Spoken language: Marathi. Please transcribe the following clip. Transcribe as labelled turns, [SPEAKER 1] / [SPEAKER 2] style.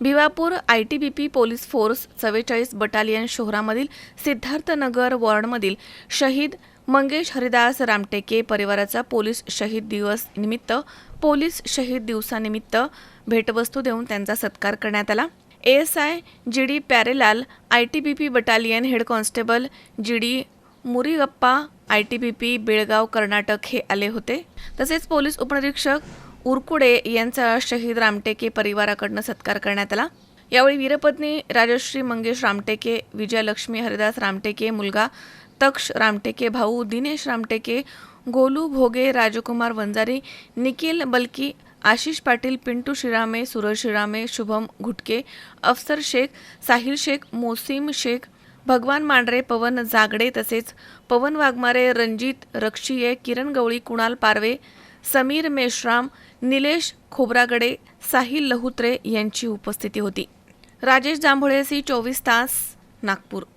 [SPEAKER 1] Bhiwapur I T B P police force चव्वेचाळीस बटालियन शहरामधील सिद्धार्थनगर वॉर्डमधील शहीद मंगेश हरिदास रामटेके परिवाराचा पोलीस शहीद दिवस निमित्त पोलीस शहीद दिवसानिमित्त भेटवस्तू देऊन त्यांचा सत्कार करण्यात आला. S I G D Pyarelal I T B P battalion head constable G D Murigappa I T B P Belgaum Karnataka हे आले होते. तसेच पोलीस उपनिरीक्षक उरकुडे यांचा शहीद रामटेके परिवाराकडनं सत्कार करण्यात आला. यावेळी वीरपत्नी राजश्री मंगेश रामटेके विजयलक्ष्मी हरिदास रामटेके मुलगा तक्ष रामटेके भाऊ दिनेश रामटेके गोलू भोगे राजकुमार वंजारी निखिल बल्की आशिष पाटील पिंटू शिरामे सूरज शिरामे शुभम घुटके अफसर शेख साहिल शेख मोसीम शेख भगवान मांढरे पवन जागडे तसेच पवन वाघमारे रणजित रक्षिये किरण गवळी कुणाल पारवे समीर मेश्राम निलेश खोब्रागडे साहिल लहुत्रे यांची उपस्थिती होती. राजेश जांभुळे सी चोवीस तास नागपूर.